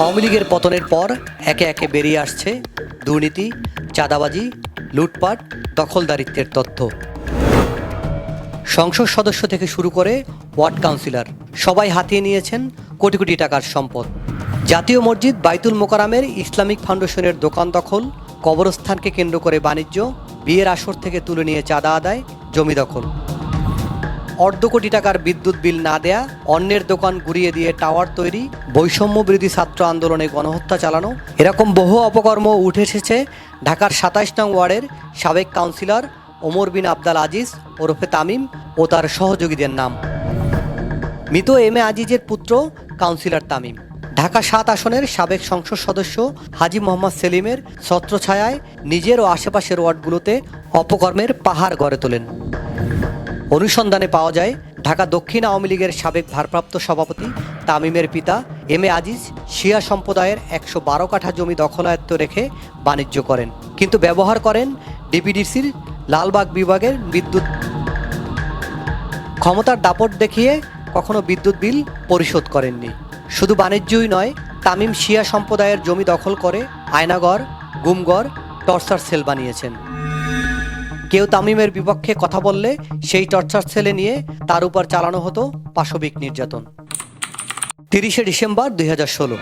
আওয়ামী লীগের পতনের পর একে একে বেরিয়ে আসছে দুর্নীতি, চাঁদাবাজি, লুটপাট, দখলদারিত্বের তথ্য। সংসদ সদস্য থেকে শুরু করে ওয়ার্ড কাউন্সিলর সবাই হাতিয়ে নিয়েছেন কোটি কোটি টাকার সম্পদ। জাতীয় মসজিদ বাইতুল মোকারামের ইসলামিক ফাউন্ডেশনের দোকান দখল, কবরস্থানকে কেন্দ্র করে বাণিজ্য, বিয়ের আসর থেকে তুলে নিয়ে চাঁদা আদায়, জমি দখল। অর্ধ কোটি টাকার বিদ্যুৎ বিল না দেয়া, অন্যের দোকান ঘুরিয়ে দিয়ে টাওয়ার তৈরি, বৈষম্য বিরোধী ছাত্র আন্দোলনে গণহত্যা চালানো, এরকম বহু অপকর্ম উঠে এসেছে ঢাকার সাতাইশ নং ওয়ার্ডের সাবেক কাউন্সিলর ওমর বিন আবদাল আজিজ, ওরফে তামিম ও তার সহযোগীদের নাম। মৃত এম এ আজিজের পুত্র কাউন্সিলর তামিম। ঢাকা সাত আসনের সাবেক সংসদ সদস্য হাজি মোহাম্মদ সেলিমের ছত্রছায়ায় নিজের ও আশেপাশের ওয়ার্ডগুলোতে অপকর্মের পাহাড় গড়ে তোলেন। অনুসন্ধানে পাওয়া যায়, ঢাকা দক্ষিণ আওয়ামী লীগের সাবেক ভারপ্রাপ্ত সভাপতি তামিমের পিতা এম এ আজিজ শিয়া সম্প্রদায়ের একশো বারো কাঠা জমি দখলায়ত্ত রেখে বাণিজ্য করেন। কিন্তু ব্যবহার করেন ডিপিডিসির লালবাগ বিভাগের বিদ্যুৎ ক্ষমতার দাপট দেখিয়ে কখনো বিদ্যুৎ বিল পরিশোধ করেননি। শুধু বাণিজ্যই নয়, তামিম শিয়া সম্প্রদায়ের জমি দখল করে আয়নাগর গুমগড়, টর্চার সেল বানিয়েছেন। কেউ তামিমের বিপক্ষে কথা বললে সেই টর্চার ছেলে নিয়ে তার উপর চালানো হতো পাশবিক নির্যাতন। তিরিশে ডিসেম্বর দুই হাজার ষোলো।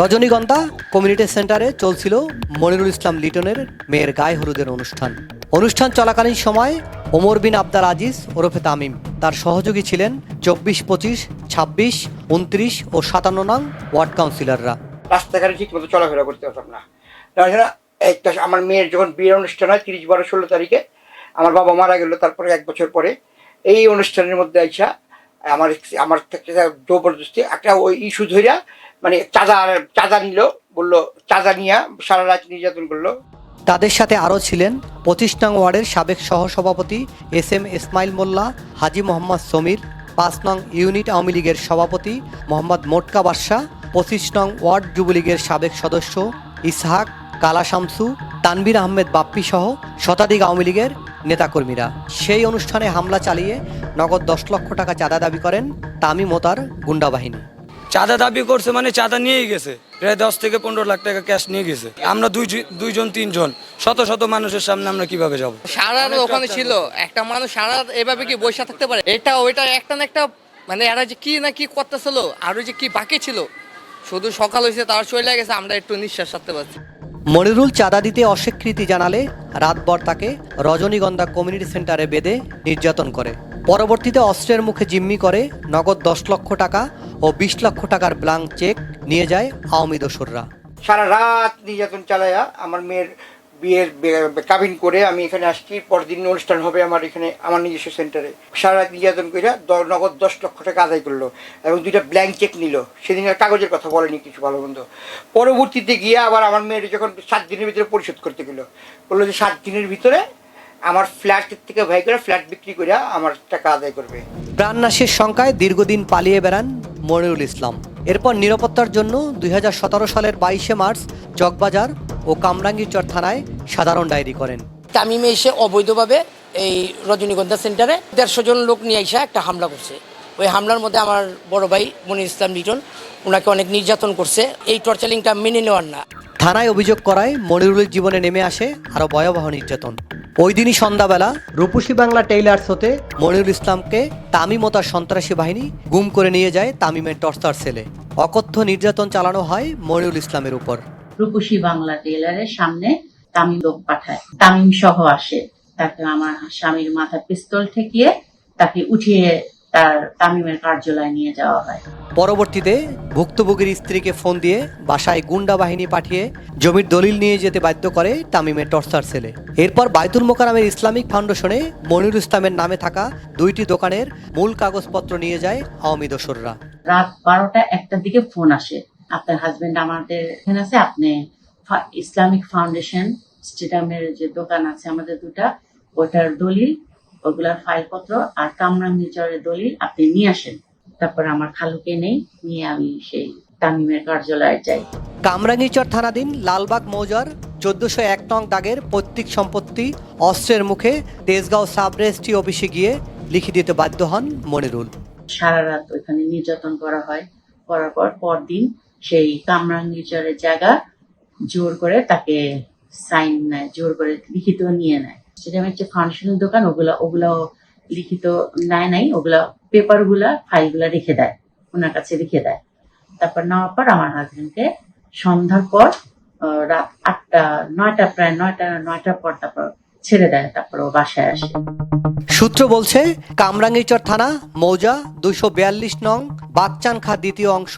রজনীগন্ধা কমিউনিটি সেন্টারে চলছিল মনিরুল ইসলাম লিটনের মেয়ের গায়ে হলুদের অনুষ্ঠান। অনুষ্ঠান চলাকালীন সময় ওমর বিন আবদার আজিজ ওরফে তামিম তার সহযোগী ছিলেন চব্বিশ, পঁচিশ, ছাব্বিশ, উনত্রিশ ও সাতান্ন নং ওয়ার্ড কাউন্সিলররা। রাস্তাঘাটে ঠিক মতো চলাফেরা করতে পারতাম না। তাছাড়া একটা আমার মেয়ের যখন বিয়ের অনুষ্ঠান হয় তিরিশ বারো ষোলো তারিখে, আমার বাবা মারা গেল, তারপরে এক বছর পরে এই অনুষ্ঠানের মধ্যে আইসা আমার আমার জবরদস্তি, একটা ওই ইস্যু ধইরা মানে চাঁদা চাঁদা নিল, বলল, চাঁদা নিয়ে, সারা রাত নির্যাতন করল। তাদের সাথে আরও ছিলেন পঁচিশ নং ওয়ার্ডের সাবেক সহসভাপতি এস এম ইসমাইল মোল্লা, হাজি মোহাম্মদ সমীর, পাঁচ নং ইউনিট আওয়ামী লীগের সভাপতি মোহাম্মদ মোটকা বাদশাহ, পঁচিশ নং ওয়ার্ড যুবলীগের সাবেক সদস্য ইসহাক কালা শামসু তানবির আহমেদ বাপ্পি সহ শতাধিক আওয়ামী লীগের নেতাকর্মীরা। সেই অনুষ্ঠানে হামলা চালিয়ে নগদ দশ লক্ষ টাকা চাঁদা দাবি করেন তামিম ও তার গুন্ডা বাহিনী। চাঁদা দাবি করছে মানে চাঁদা নিয়েই গেছে। প্রায় দশ থেকে পনেরো লাখ টাকা ক্যাশ নিয়ে গেছে। আমরা দুই দুইজন তিনজন শত শত মানুষের সামনে আমরা কীভাবে যাব? সারা ওখানে ছিল। একটা মানুষ সারা এভাবে কি বসে থাকতে পারে? এটা ওইটা একটা না একটা মানে এরা যে কি না কি করতেছিল আরও যে কি বাকি ছিল শুধু সকাল হয়েছে তার চলে গেছে আমরা একটু নিঃশ্বাস ছাড়তে পারছি। মনিরুল চাঁদা দিতে অস্বীকৃতি জানালে রাতভর তাকে রজনীগন্ধা কমিউনিটি সেন্টারে বেঁধে নির্যাতন করে। পরবর্তীতে অস্ত্রের মুখে জিম্মি করে নগদ দশ লক্ষ টাকা ও বিশ লক্ষ টাকার ব্লাঙ্ক চেক নিয়ে যায় আওয়ামী দোসররা। সারা রাত নির্যাতন চালায়া আমার মেয়ের বিয়ের কাবিন করে আমি এখানে আসছি। পরদিন অনুষ্ঠান হবে আমার এখানে, আমার নিজস্ব সেন্টারে সারা নির্যাতন করে নগদ দশ লক্ষ টাকা আদায় করল এবং দুইটা ব্ল্যাঙ্ক চেক নিল। সেদিন আর কাগজের কথা বলেনি কিছু ভালো মন্দ। পরবর্তীতে গিয়ে আবার আমার মেয়ের যখন সাত দিনের ভিতরে পরিশোধ করতে গেলো, বলল যে সাত দিনের ভিতরে আমার ফ্ল্যাটের থেকে ভাই করে ফ্ল্যাট বিক্রি করে আমার টাকা আদায় করবে। প্রাণনাশের শঙ্কায় দীর্ঘদিন পালিয়ে বেড়ান মনিরুল ইসলাম। এরপর নিরাপত্তার জন্য দুই হাজার সতেরো সালের বাইশে মার্চ চকবাজার ও কামরাঙ্গীরচর থানায় সাধারণ ডায়েরি করেন। তামিমে এসে অবৈধভাবে এই রজনীগন্ধা সেন্টারে দেড়শো জন লোক নিয়ে এসে একটা হামলা করছে। ওই হামলার মধ্যে আমার বড় ভাই মনির ইসলাম লিটন ওনাকে অনেক নির্যাতন করছে। এই টর্চারিংটা মেনে নেওয়ার না। থানায় অভিযোগ করায় মনিরুলের জীবনে নেমে আসে আরও ভয়াবহ নির্যাতন। ওই দিনই সন্ধ্যাবেলা রূপসী বাংলা টেইলার্স হতে মনিরুল ইসলামকে তামিম ও তার সন্ত্রাসী বাহিনী গুম করে নিয়ে যায় তামিমের টর্চার সেলে। অকথ্য নির্যাতন চালানো হয় মনিরুল ইসলামের উপর। রূপসী বাংলা টেলারের সামনে তামিম লোক পাঠায়। তামিম সহ আসে। তাকে আমার স্বামীর মাথায় পিস্তল ঠেকিয়ে তাকে উঠিয়ে তার তামিমের কার্যালয়ে নিয়ে যাওয়া হয়। পরবর্তীতে ভুক্তভোগীর স্ত্রীকে ফোন দিয়ে বাসায় গুন্ডা বাহিনী পাঠিয়ে জমির দলিল নিয়ে যেতে বাধ্য করে তামিমের টর্চার সেলে এরপর বাইতুল মোকারামের ইসলামিক ফাউন্ডেশনে মনিরুল ইসলামের নামে থাকা দুইটি দোকানের মূল কাগজপত্র নিয়ে যায় আওয়ামী দোসররা। রাত বারোটা একটার দিকে ফোন আসে। আপনার হাজবেন্ড আমাদের এখানে আছে আপনি ইসলামিক ফাউন্ডেশন স্টেডিয়ামের যে দোকান আছে আমাদের দুটা ওটার দলিল ওগুলার ফাইলপত্র আর কামরাঙ্গিচরের দলিল আপনি নিয়ে আসেন। তারপর আমার খালুকে নেই নিয়ে আমি সেই তামিমের কার্যালয়ে যাই। কামরাঙ্গীচর থানাধীন লালবাগ মৌজার চোদ্দশো এক নং দাগের পৈতৃক সম্পত্তি অস্ত্রের মুখে তেজগাঁও সাব রেজিস্ট্রি অফিসে গিয়ে লিখে দিতে বাধ্য হন মনিরুল। সারা রাত ওইখানে নির্যাতন করা হয়। করার পর পরদিন সেই কামরাঙ্গীচরের জায়গা জোর করে তাকে সাইন নেয়, জোর করে লিখিত নিয়ে নেয়। সেটা হচ্ছে ফাউন্ডেশনের দোকান, ওগুলা ওগুলো লিখিত নেয় নাই, ওগুলা পেপারগুলা ফাইলগুলা রেখে দেয়, ওনার কাছে রেখে দেয়। তারপর নেওয়ার পর আমার হাজবেন্ডকে সন্ধ্যার পর রাত আটটা, নয়টা, প্রায় নয়টা, নয়টার পর তারপর ছেড়ে দেয় তারপর ও বাসায় আসে। সূত্র বলছে কামরাঙ্গীরচর থানা মৌজা দুইশো বিয়াল্লিশ নং বাগচান খা দ্বিতীয় অংশ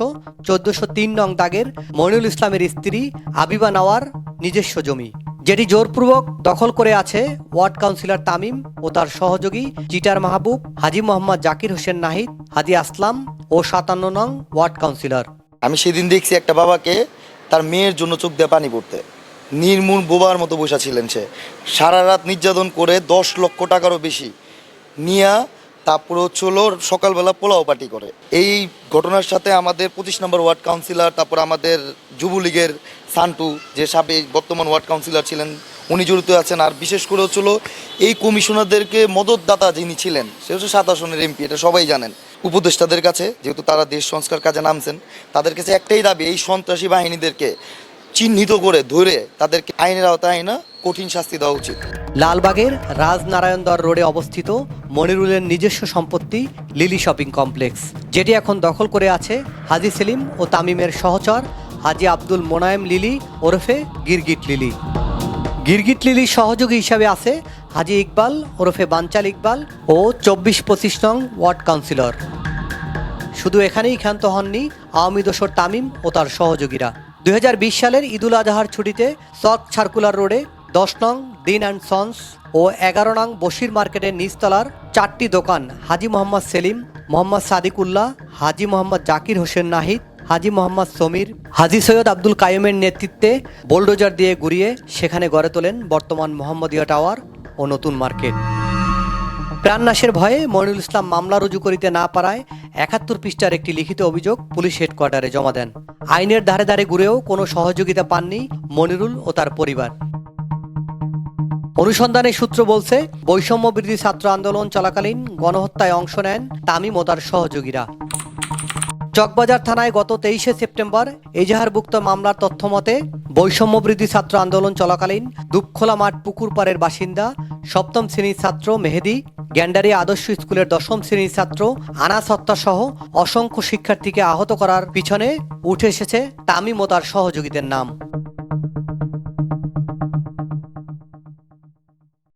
চোদ্দশো তিন নং দাগের মইনুল ইসলামের স্ত্রী আবিবা নাওয়ার নিজস্ব জমি। যেটি জোরপূর্বক দখল করে আছে ওয়ার্ড কাউন্সিলর তামিম ও তার সহযোগী জিটার মাহবুব হাজি মোহাম্মদ জাকির হোসেন নাহিদ হাজি আসলাম ও সাতান্ন নং ওয়ার্ড কাউন্সিলর। আমি সেদিন দেখছি একটা বাবাকে তার মেয়ের জন্য চোখ দিয়ে পানি পড়তে। নির্মূল বোবার মতো বসা ছিলেন সে। সারা রাত নির্যাতন করে দশ লক্ষ টাকারও বেশি। নিয়া তারপরে হচ্ছে হলো সকালবেলা পোলাও পার্টি করে। এই ঘটনার সাথে আমাদের পঁচিশ নম্বর ওয়ার্ড কাউন্সিলর, তারপর আমাদের যুবলীগের সান্টু, যে সাবেক বর্তমান ওয়ার্ড কাউন্সিলর ছিলেন, উনি জড়িত আছেন। আর বিশেষ করে হচ্ছিল এই কমিশনারদেরকে মদতদাতা যিনি ছিলেন, সে হচ্ছে সাত আসনের এমপি, এটা সবাই জানেন। উপদেষ্টাদের কাছে, যেহেতু তারা দেশ সংস্কার কাজে নামছেন, তাদের কাছে একটাই দাবি, এই সন্ত্রাসী বাহিনীদেরকে চিহ্নিত করে ধরে তাদেরকে আইনের আওতায় আইনা কঠিন শাস্তি দেওয়া উচিত। লালবাগের রাজনারায়ণদর রোডে অবস্থিত মনিরুলের নিজস্ব সম্পত্তি লিলি শপিং কমপ্লেক্স, যেটি এখন দখল করে আছে হাজি সেলিম ও তামিমের সহচর হাজি আব্দুল মোনায়েম লিলি ওরফে গিরগিট লিলি। গিরগিট লিলির সহযোগী হিসাবে আছে হাজি ইকবাল ওরফে বানচাল ইকবাল ও চব্বিশ পঁচিশ নং ওয়ার্ড কাউন্সিলর। শুধু এখানেই ক্ষান্ত হননি আওয়ামী দোসর তামিম ও তার সহযোগীরা। দুই হাজার বিশ সালের ঈদুল আজহার ছুটিতে সৎ সার্কুলার রোডে দশ নং দিন অ্যান্ড সন্স ও এগারো নং বশির মার্কেটের নিচতলার চারটি দোকান, হাজি মোহাম্মদ সেলিম, মোহাম্মদ সাদিকুল্লাহ, হাজি মোহাম্মদ জাকির হোসেন নাহিদ, হাজি মোহাম্মদ সমীর, হাজি সৈয়দ আব্দুল কায়েমের নেতৃত্বে বোলডোজার দিয়ে ঘুরিয়ে সেখানে গড়ে তোলেন বর্তমান মোহাম্মদিয়া টাওয়ার ও নতুন মার্কেট। প্রাণনাশের ভয়ে মনিরুল ইসলাম মামলা রুজু করিতে না পারায় একাত্তর পৃষ্ঠার একটি লিখিত অভিযোগ পুলিশ হেডকোয়ার্টারে জমা দেন। আইনের ধারে ধারে ঘুরেও কোনো সহযোগিতা পাননি মনিরুল ও তার পরিবার। অনুসন্ধানের সূত্র বলছে, বৈষম্য বিরোধী ছাত্র আন্দোলন চলাকালীন গণহত্যায় অংশ নেন তামিম ও তার সহযোগীরা। চকবাজার থানায় গত তেইশে সেপ্টেম্বর এজাহারভুক্ত মামলার তথ্য মতে, বৈষম্য বৃদ্ধি ছাত্র আন্দোলন চলাকালীন দুপখোলা মাঠ পুকুর পাড়ের বাসিন্দা সপ্তম শ্রেণির ছাত্র মেহেদি গ্যান্ডারি আদর্শ স্কুলের দশম শ্রেণির ছাত্র আনাস হত্যা সহ অসংখ্য শিক্ষার্থীকে আহত করার পিছনে উঠে এসেছে তামিম ও তার সহযোগীদের নাম।